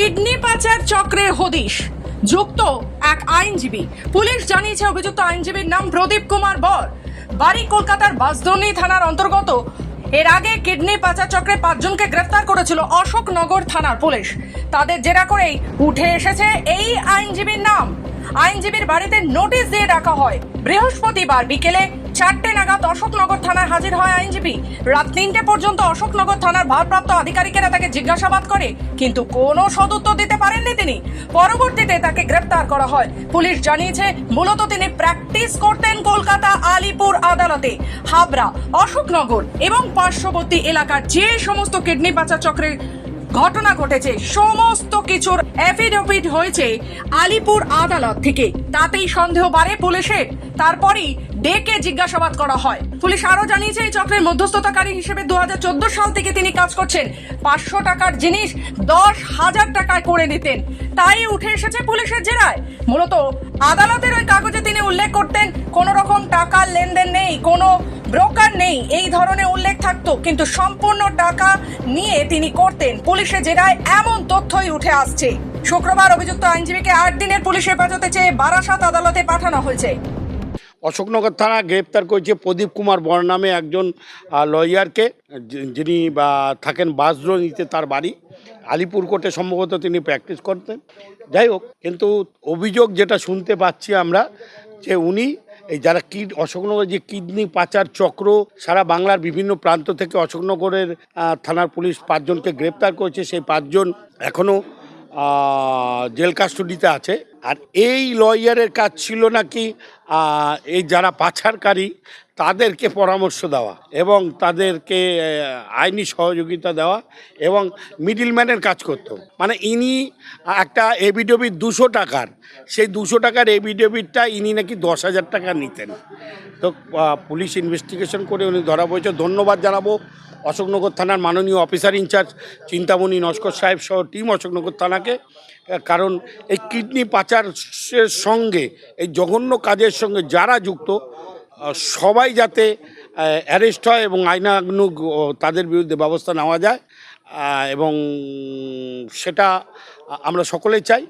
Kidney পাচার চক্রের হদিশ। যুক্ত এক আইনজীবী। পুলিশ জানিয়েছে অভিযুক্ত আইনজীবীর নাম প্রদীপ কুমার বর। বাড়ি কলকাতার বাসদনি থানার অন্তর্গত। এর আগে কিডনি পাচার চক্রে পাঁচজনকে গ্রেফতার করেছিল অশোকনগর থানার পুলিশ। তাদের জেরা করেই উঠে এসেছে এই আইনজীবীর নাম। আইনজীবীর বাড়িতে নোটিশ দিয়ে ডাকা হয়। বৃহস্পতিবার বিকেলে চারটে নাগাদ অশোকনগর থানায় হাজির হয় আইনজীবী। রাত তিনটে পর্যন্ত অশোকনগর থানার ভারপ্রাপ্ত আধিকারিকেরা তাকে জিজ্ঞাসাবাদ করে, কিন্তু কোনো সদুত্তর দিতে পারেননি তিনি। পরবর্তীতে তাকে গ্রেপ্তার করা হয়। পুলিশ জানিয়েছে, মূলত তিনি প্র্যাকটিস করতেন কলকাতা, আলিপুর আদালতে। হাবড়া, অশোকনগর এবং পার্শ্ববর্তী এলাকার যে সমস্ত কিডনি পাচার চক্রের ঘটনা ঘটেছে, সমস্ত কিছুর অ্যাফিডেভিট হয়েছে আলিপুর আদালত থেকে। তাতেই সন্দেহ বাড়ে পুলিশের। তারপরই ডেকে জিজ্ঞাসাবাদ করা হয়। পুলিশ আরও জানিয়েছে, এই চক্রের মধ্যস্থতাকারী হিসেবে দুহাজার চোদ্দ সাল থেকে তিনি কাজ করছেন। পাঁচশো টাকার জিনিস দশ হাজার টাকায় করে নিতেন। তাই উঠে এসেছে পুলিশের জেরায়। মূলত আদালতের ওই কাগজে তিনি উল্লেখ করতেন, কোনো রকম টাকার লেনদেন নেই, কোনো ব্রোকার নেই, এই ধরনের উল্লেখ থাকতো। কিন্তু সম্পূর্ণ টাকা নিয়ে তিনি করতেন। পুলিশের জেরায় এমন তথ্যই উঠে আসছে। শুক্রবার অভিযুক্ত আইনজীবীকে আট দিনের পুলিশ হেফাজতে চেয়ে বারাসাত আদালতে পাঠানো হয়েছে। অশোকনগর থানা গ্রেপ্তার করেছে প্রদীপ কুমার বর নামে একজন লয়ারকে যিনি, বা, থাকেন বাসদ্রোণীতে তার বাড়ি। আলিপুর কোর্টে সম্ভবত তিনি প্র্যাকটিস করতেন। যাই হোক, কিন্তু অভিযোগ যেটা শুনতে পাচ্ছি আমরা, যে উনি, এই যারা কিড, অশোকনগর যে কিডনি পাচার চক্র সারা বাংলার বিভিন্ন প্রান্ত থেকে অশোকনগরের থানার পুলিশ পাঁচজনকে গ্রেপ্তার করেছে। সেই পাঁচজন এখনও জেল কাস্টডিতে আছে। আর এই লয়ারের কাজ ছিল নাকি এই যারা পাচারকারী, তাদেরকে পরামর্শ দেওয়া এবং তাদেরকে আইনি সহযোগিতা দেওয়া এবং মিডিলম্যানের কাজ করতো। মানে ইনি একটা এবিডবিট দুশো টাকার, সেই দুশো টাকার এবিডবিটটা ইনি নাকি দশ হাজার টাকা নিতেন। তো পুলিশ ইনভেস্টিগেশন করে উনি ধরা পড়েছে। ধন্যবাদ জানাব অশোকনগর থানার মাননীয় অফিসার ইনচার্জ চিন্তামণি নস্কর সাহেব সহ টিম অশোকনগর থানাকে কারণ এই কিডনি পাচারের সঙ্গে, এই জঘন্য কাজের সঙ্গে যারা যুক্ত সবাই যাতে অ্যারেস্ট হয় এবং আইনানুগ তাদের বিরুদ্ধে ব্যবস্থা নেওয়া যায় এবং সেটা আমরা সকলেই চাই।